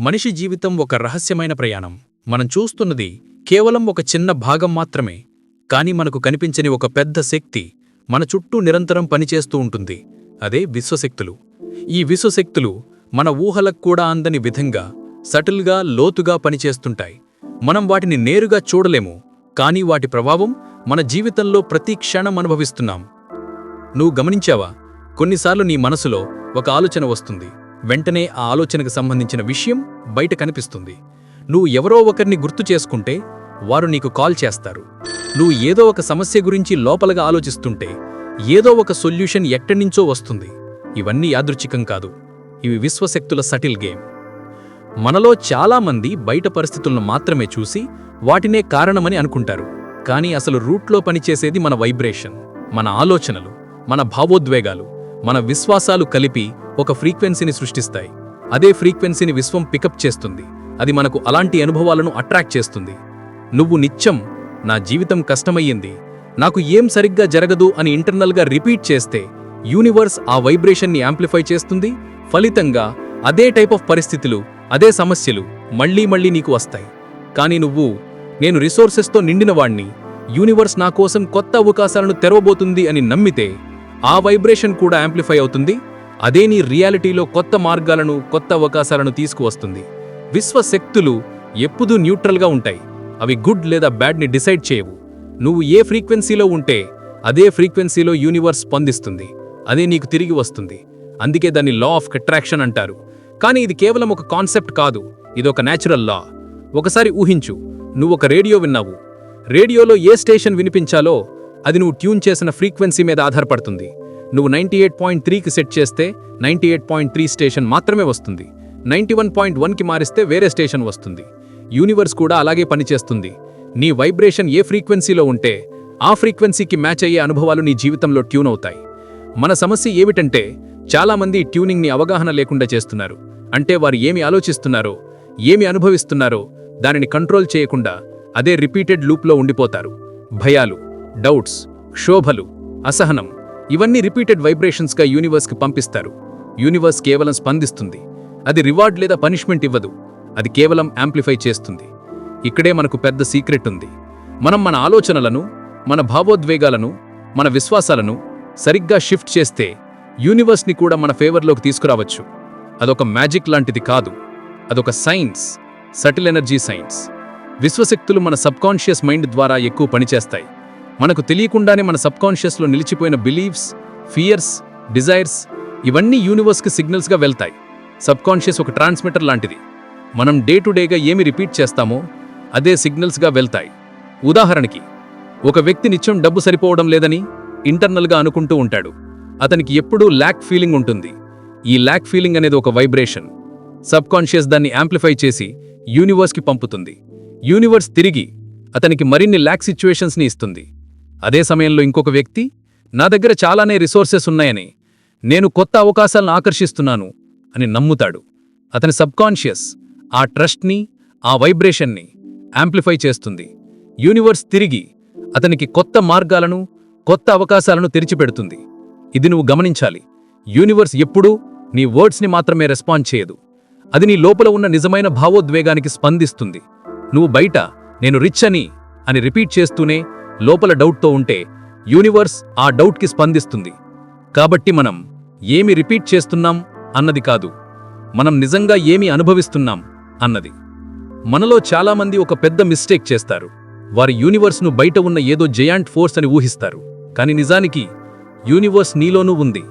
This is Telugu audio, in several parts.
మనిషి జీవితం ఒక రహస్యమైన ప్రయాణం. మనం చూస్తున్నది కేవలం ఒక చిన్న భాగం మాత్రమే కాని మనకు కనిపించని ఒక పెద్ద శక్తి మన చుట్టూ నిరంతరం పనిచేస్తూ ఉంటుంది. అదే విశ్వశక్తులు. ఈ విశ్వశక్తులు మన ఊహలకు కూడా అందని విధంగా సటిల్గా లోతుగా పనిచేస్తుంటాయి. మనం వాటిని నేరుగా చూడలేము కానీ వాటి ప్రభావం మన జీవితంలో ప్రతి క్షణం అనుభవిస్తున్నాం. నువ్వు గమనించావా? కొన్నిసార్లు నీ మనసులో ఒక ఆలోచన వస్తుంది. వెంటనే ఆ ఆలోచనకు సంబంధించిన విషయం బయట కనిపిస్తుంది. నువ్వు ఎవరో ఒకరిని గుర్తు చేసుకుంటే వారు నీకు కాల్ చేస్తారు. నువ్వు ఏదో ఒక సమస్య గురించి లోపలగా ఆలోచిస్తుంటే ఏదో ఒక సొల్యూషన్ ఎక్కడినుంచో వస్తుంది. ఇవన్నీ యాదృచ్ఛికం కాదు. ఇవి విశ్వశక్తుల సటిల్ గేమ్. మనలో చాలామంది బయట పరిస్థితులను మాత్రమే చూసి వాటినే కారణమని అనుకుంటారు. కానీ అసలు రూట్లో పనిచేసేది మన వైబ్రేషన్ మన ఆలోచనలు మన భావోద్వేగాలు. మన విశ్వాసాలు కలిపి ఒక ఫ్రీక్వెన్సీని సృష్టిస్తాయి. అదే ఫ్రీక్వెన్సీని విశ్వం పికప్ చేస్తుంది. అది మనకు అలాంటి అనుభవాలను అట్రాక్ట్ చేస్తుంది. నువ్వు నిత్యం నా జీవితం కష్టమయ్యింది. నాకు ఏం సరిగ్గా జరగదు అని ఇంటర్నల్గా రిపీట్ చేస్తే యూనివర్స్ ఆ వైబ్రేషన్ని యాంప్లిఫై చేస్తుంది. ఫలితంగా అదే టైప్ ఆఫ్ పరిస్థితులు అదే సమస్యలు మళ్ళీ మళ్ళీ నీకు వస్తాయి. కానీ నువ్వు నేను రిసోర్సెస్తో నిండినవాణ్ణి యూనివర్స్ నా కోసం కొత్త అవకాశాలను తెరవబోతుంది అని నమ్మితే ఆ వైబ్రేషన్ కూడా యాంప్లిఫై అవుతుంది. అదే నీ రియాలిటీలో కొత్త మార్గాలను కొత్త అవకాశాలను తీసుకువస్తుంది. విశ్వశక్తులు ఎప్పుడూ న్యూట్రల్గా ఉంటాయి. అవి గుడ్ లేదా బ్యాడ్ని డిసైడ్ చేయవు. నువ్వు ఏ ఫ్రీక్వెన్సీలో ఉంటే అదే ఫ్రీక్వెన్సీలో యూనివర్స్ స్పందిస్తుంది. అదే నీకు తిరిగి వస్తుంది. అందుకే దాన్ని లా ఆఫ్ అట్రాక్షన్ అంటారు. కానీ ఇది కేవలం ఒక కాన్సెప్ట్ కాదు. ఇదొక న్యాచురల్ లా. ఒకసారి ఊహించు. నువ్వు ఒక రేడియో విన్నావు. రేడియోలో ఏ స్టేషన్ వినిపించాలో అది నువ్వు ట్యూన్ చేసిన ఫ్రీక్వెన్సీ మీద ఆధారపడుతుంది. నువ్వు నైంటీ ఎయిట్ పాయింట్ త్రీకి సెట్ చేస్తే ninety eight point three station మాత్రమే వస్తుంది. నైంటీ వన్ పాయింట్ వన్కి మారిస్తే వేరే స్టేషన్ వస్తుంది. యూనివర్స్ కూడా అలాగే పనిచేస్తుంది. నీ వైబ్రేషన్ ఏ ఫ్రీక్వెన్సీలో ఉంటే ఆ ఫ్రీక్వెన్సీకి మ్యాచ్ అయ్యే అనుభవాలు నీ జీవితంలో ట్యూన్ అవుతాయి. మన సమస్య ఏమిటంటే చాలామంది ట్యూనింగ్ని అవగాహన లేకుండా చేస్తున్నారు. అంటే వారు ఏమి ఆలోచిస్తున్నారో ఏమి అనుభవిస్తున్నారో దానిని కంట్రోల్ చేయకుండా అదే రిపీటెడ్ లూప్లో ఉండిపోతారు. భయాలు. డౌట్స్ క్షోభలు అసహనం ఇవన్నీ రిపీటెడ్ వైబ్రేషన్స్గా యూనివర్స్కి పంపిస్తారు. యూనివర్స్ కేవలం స్పందిస్తుంది. అది రివార్డ్ లేదా పనిష్మెంట్ ఇవ్వదు. అది కేవలం యాంప్లిఫై చేస్తుంది. ఇక్కడే మనకు పెద్ద సీక్రెట్ ఉంది. మనం మన ఆలోచనలను మన భావోద్వేగాలను మన విశ్వాసాలను సరిగ్గా షిఫ్ట్ చేస్తే యూనివర్స్ని కూడా మన ఫేవర్లోకి తీసుకురావచ్చు. అదొక మ్యాజిక్ లాంటిది కాదు. అదొక సైన్స్ సటిల్ ఎనర్జీ సైన్స్. విశ్వశక్తులు మన సబ్కాన్షియస్ మైండ్ ద్వారా ఎక్కువ పనిచేస్తాయి. మనకు తెలియకుండానే మన సబ్కాన్షియస్లో నిలిచిపోయిన బిలీవ్స్ ఫియర్స్ డిజైర్స్ ఇవన్నీ యూనివర్స్కి సిగ్నల్స్గా వెళ్తాయి. సబ్కాన్షియస్ ఒక ట్రాన్స్మిటర్ లాంటిది. మనం డే టు డేగా ఏమి రిపీట్ చేస్తామో అదే సిగ్నల్స్గా వెళ్తాయి. ఉదాహరణకి ఒక వ్యక్తి నిత్యం డబ్బు సరిపోవడం లేదని ఇంటర్నల్గా అనుకుంటూ ఉంటాడు. అతనికి ఎప్పుడూ ల్యాక్ ఫీలింగ్ ఉంటుంది. ఈ ల్యాక్ ఫీలింగ్ అనేది ఒక వైబ్రేషన్. సబ్కాన్షియస్ దాన్ని యాంప్లిఫై చేసి యూనివర్స్కి పంపుతుంది. యూనివర్స్ తిరిగి అతనికి మరిన్ని ల్యాక్ సిచ్యువేషన్స్ని ఇస్తుంది. అదే సమయంలో ఇంకొక వ్యక్తి నా దగ్గర చాలానే రిసోర్సెస్ ఉన్నాయని నేను కొత్త అవకాశాలను ఆకర్షిస్తున్నాను అని నమ్ముతాడు. అతని సబ్కాన్షియస్ ఆ ట్రస్ట్ని ఆ వైబ్రేషన్ని యాంప్లిఫై చేస్తుంది. యూనివర్స్ తిరిగి అతనికి కొత్త మార్గాలను కొత్త అవకాశాలను తెరిచిపెడుతుంది. ఇది నువ్వు గమనించాలి. యూనివర్స్ ఎప్పుడూ నీ వర్డ్స్ని మాత్రమే రెస్పాండ్ చేయదు. అది నీ లోపల ఉన్న నిజమైన భావోద్వేగానికి స్పందిస్తుంది. నువ్వు బయట నేను రిచ్ అని అని రిపీట్ చేస్తూనే లోపల డౌట్తో ఉంటే యూనివర్స్ ఆ డౌట్కి స్పందిస్తుంది. కాబట్టి మనం ఏమి రిపీట్ చేస్తున్నాం అన్నది కాదు మనం నిజంగా ఏమి అనుభవిస్తున్నాం అన్నది. మనలో చాలామంది ఒక పెద్ద మిస్టేక్ చేస్తారు. వారి యూనివర్స్ను బయట ఉన్న ఏదో జయాంట్ ఫోర్స్ అని ఊహిస్తారు. కానీ నిజానికి యూనివర్స్ నీలోనూ ఉంది.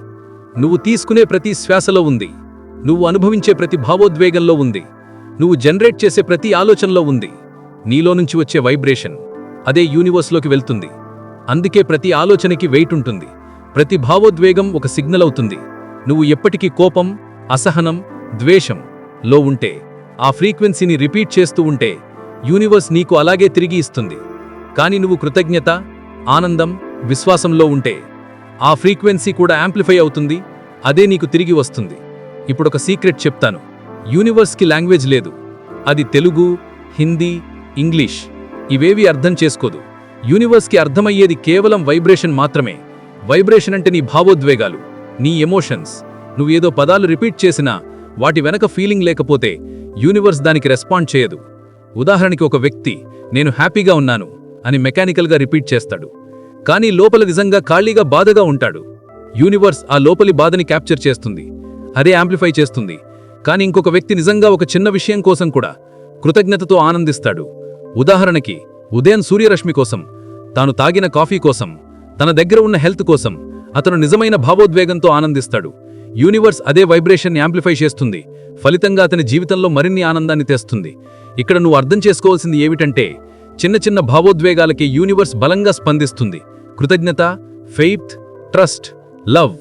నువ్వు తీసుకునే ప్రతి శ్వాసలో ఉంది. నువ్వు అనుభవించే ప్రతి భావోద్వేగంలో ఉంది. నువ్వు జనరేట్ చేసే ప్రతి ఆలోచనలో ఉంది. నీలో నుంచి వచ్చే వైబ్రేషన్. అదే యూనివర్స్లోకి వెళ్తుంది. అందుకే ప్రతి ఆలోచనకి వెయిట్ ఉంటుంది. ప్రతి భావోద్వేగం ఒక సిగ్నల్ అవుతుంది. నువ్వు ఎప్పటికీ కోపం అసహనం ద్వేషం లో ఉంటే ఆ ఫ్రీక్వెన్సీని రిపీట్ చేస్తూ ఉంటే యూనివర్స్ నీకు అలాగే తిరిగి ఇస్తుంది. కానీ నువ్వు కృతజ్ఞత ఆనందం విశ్వాసంలో ఉంటే ఆ ఫ్రీక్వెన్సీ కూడా యాంప్లిఫై అవుతుంది అదే నీకు తిరిగి వస్తుంది. ఇప్పుడొక సీక్రెట్ చెప్తాను. యూనివర్స్కి లాంగ్వేజ్ లేదు. అది తెలుగు హిందీ ఇంగ్లీష్. ఇవేవి అర్థం చేసుకోదు. యూనివర్స్కి అర్థమయ్యేది కేవలం వైబ్రేషన్ మాత్రమే. వైబ్రేషన్ అంటే నీ భావోద్వేగాలు నీ ఎమోషన్స్. నువ్వేదో పదాలు రిపీట్ చేసినా వాటి వెనక ఫీలింగ్ లేకపోతే యూనివర్స్ దానికి రెస్పాండ్ చేయదు. ఉదాహరణకి ఒక వ్యక్తి నేను హ్యాపీగా ఉన్నాను అని మెకానికల్గా రిపీట్ చేస్తాడు. కానీ లోపల నిజంగా ఖాళీగా బాధగా ఉంటాడు. యూనివర్స్ ఆ లోపలి బాధని క్యాప్చర్ చేస్తుంది. అదే యాంప్లిఫై చేస్తుంది. కానీ ఇంకొక వ్యక్తి నిజంగా ఒక చిన్న విషయం కోసం కూడా కృతజ్ఞతతో ఆనందిస్తాడు. ఉదాహరణకి ఉదయం సూర్యరశ్మి కోసం తాను తాగిన కాఫీ కోసం తన దగ్గర ఉన్న హెల్త్ కోసం అతను నిజమైన భావోద్వేగంతో ఆనందిస్తాడు. యూనివర్స్ అదే వైబ్రేషన్ యాంప్లిఫై చేస్తుంది. ఫలితంగా అతని జీవితంలో మరిన్ని ఆనందాన్ని తెస్తుంది. ఇక్కడ నువ్వు అర్థం చేసుకోవాల్సింది ఏమిటంటే చిన్న చిన్న భావోద్వేగాలకి యూనివర్స్ బలంగా స్పందిస్తుంది. కృతజ్ఞత ఫెయిత్ ట్రస్ట్ లవ్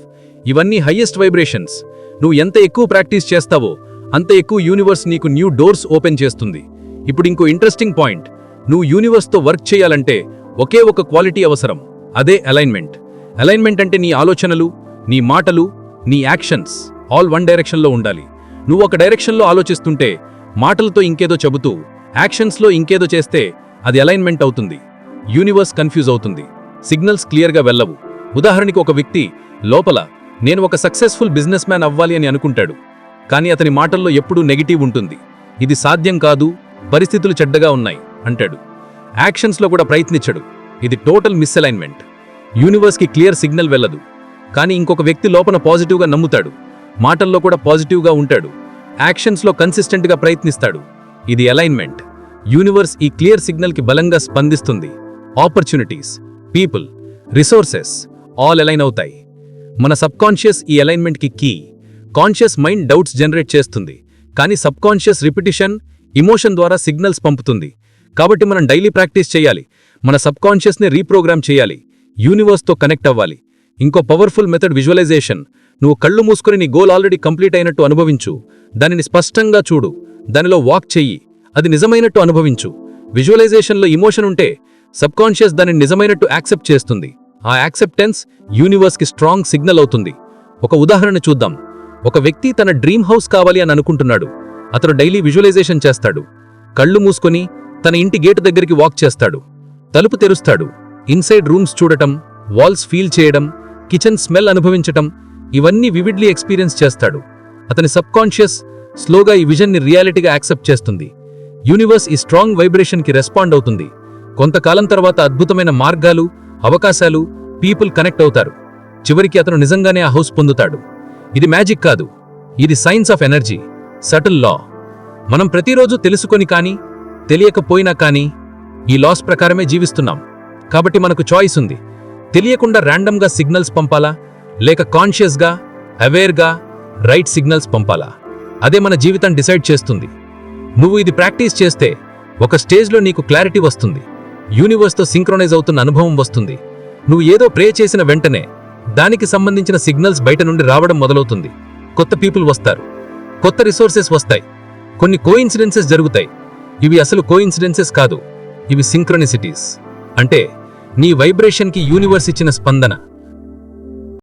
ఇవన్నీ హయ్యెస్ట్ వైబ్రేషన్స్ నువ్వు ఎంత ఎక్కువ ప్రాక్టీస్ చేస్తావో అంత ఎక్కువ యూనివర్స్ నీకు న్యూ డోర్స్ ఓపెన్ చేస్తుంది. ఇప్పుడు ఇంకో ఇంట్రెస్టింగ్ పాయింట్ నువ్వు యూనివర్స్తో వర్క్ చేయాలంటే ఒకే ఒక క్వాలిటీ అవసరం అదే అలైన్మెంట్ అలైన్మెంట్ అంటే నీ ఆలోచనలు నీ మాటలు నీ యాక్షన్స్ ఆల్ వన్ డైరెక్షన్లో ఉండాలి. నువ్వు ఒక డైరెక్షన్లో ఆలోచిస్తుంటే మాటలతో ఇంకేదో చెబుతూ యాక్షన్స్లో ఇంకేదో చేస్తే అది అలైన్మెంట్ అవుతుంది. యూనివర్స్ కన్ఫ్యూజ్ అవుతుంది. సిగ్నల్స్ క్లియర్గా వెళ్ళవు. ఉదాహరణకి ఒక వ్యక్తి లోపల నేను ఒక సక్సెస్ఫుల్ బిజినెస్ మ్యాన్ అవ్వాలి అని అనుకుంటాడు కానీ అతని మాటల్లో ఎప్పుడూ నెగిటివ్ ఉంటుంది. ఇది సాధ్యం కాదు పరిస్థితులు చెడ్డగా ఉన్నాయి అంటాడు. యాక్షన్స్లో కూడా ప్రయత్నించడు. ఇది టోటల్ మిస్అలైన్మెంట్ యూనివర్స్కి క్లియర్ సిగ్నల్ వెళ్ళదు. కానీ ఇంకొక వ్యక్తి లోపల పాజిటివ్గా నమ్ముతాడు. మాటల్లో కూడా పాజిటివ్గా ఉంటాడు. యాక్షన్స్లో కన్సిస్టెంట్గా ప్రయత్నిస్తాడు. ఇది అలైన్మెంట్. యూనివర్స్ ఈ క్లియర్ సిగ్నల్కి బలంగా స్పందిస్తుంది. Opportunities. People. Resources. All align అవుతాయి. మన సబ్కాన్షియస్ ఈ అలైన్మెంట్కి key. Conscious mind doubts generate చేస్తుంది. కానీ సబ్కాన్షియస్ రిపిటిషన్ ఇమోషన్ ద్వారా సిగ్నల్స్ పంపుతుంది. కాబట్టి మనం డైలీ ప్రాక్టీస్ చేయాలి. మన సబ్కాన్షియస్ని రీప్రోగ్రామ్ చేయాలి. యూనివర్స్తో కనెక్ట్ అవ్వాలి. ఇంకో పవర్ఫుల్ మెథడ్ విజువలైజేషన్. నువ్వు కళ్ళు మూసుకుని నీ గోల్ ఆల్రెడీ కంప్లీట్ అయినట్టు అనుభవించు. దానిని స్పష్టంగా చూడు. దానిలో వాక్ చెయ్యి. అది నిజమైనట్టు అనుభవించు. విజువలైజేషన్లో ఇమోషన్ ఉంటే సబ్కాన్షియస్ దానిని నిజమైనట్టు యాక్సెప్ట్ చేస్తుంది. ఆ యాక్సెప్టెన్స్ యూనివర్స్కి స్ట్రాంగ్ సిగ్నల్ అవుతుంది. ఒక ఉదాహరణ చూద్దాం. ఒక వ్యక్తి తన డ్రీమ్ హౌస్ కావాలి అని అనుకుంటున్నాడు. అతను డైలీ విజువలైజేషన్ చేస్తాడు. కళ్ళు మూసుకొని తన ఇంటి గేటు దగ్గరికి వాక్ చేస్తాడు. తలుపు తెరుస్తాడు. ఇన్సైడ్ రూమ్స్ చూడటం వాల్స్ ఫీల్ చేయడం కిచెన్ స్మెల్ అనుభవించటం ఇవన్నీ వివిడ్లీ ఎక్స్పీరియన్స్ చేస్తాడు. అతని సబ్కాన్షియస్ స్లోగా ఈ విజన్ని రియాలిటీగా యాక్సెప్ట్ చేస్తుంది. యూనివర్స్ ఈ స్ట్రాంగ్ వైబ్రేషన్కి రెస్పాండ్ అవుతుంది. కొంతకాలం తర్వాత అద్భుతమైన మార్గాలు అవకాశాలు పీపుల్ కనెక్ట్ అవుతారు. చివరికి అతను నిజంగానే ఆ హౌస్ పొందుతాడు. ఇది మ్యాజిక్ కాదు. ఇది science of energy. Subtle law. మనం ప్రతిరోజు తెలుసుకొని కానీ తెలియకపోయినా కానీ ఈ లాస్ ప్రకారమే జీవిస్తున్నాం. కాబట్టి మనకు చాయిస్ ఉంది. తెలియకుండా ర్యాండమ్గా సిగ్నల్స్ పంపాలా? లేక కాన్షియస్గా అవేర్గా రైట్ సిగ్నల్స్ పంపాలా? అదే మన జీవితం డిసైడ్ చేస్తుంది. నువ్వు ఇది ప్రాక్టీస్ చేస్తే ఒక స్టేజ్లో నీకు క్లారిటీ వస్తుంది. యూనివర్స్తో సింక్రొనైజ్ అవుతున్న అనుభవం వస్తుంది. నువ్వు ఏదో ప్రే చేసిన వెంటనే దానికి సంబంధించిన సిగ్నల్స్ బయట నుండి రావడం మొదలవుతుంది. కొత్త పీపుల్ వస్తారు. కొత్త రిసోర్సెస్ వస్తాయి. కొన్ని కోఇన్సిడెన్సెస్ జరుగుతాయి. ఇవి అసలు కోఇన్సిడెన్సెస్ కాదు. ఇవి సింక్రొనిసిటీస్. అంటే నీ వైబ్రేషన్కి యూనివర్స్ ఇచ్చిన స్పందన.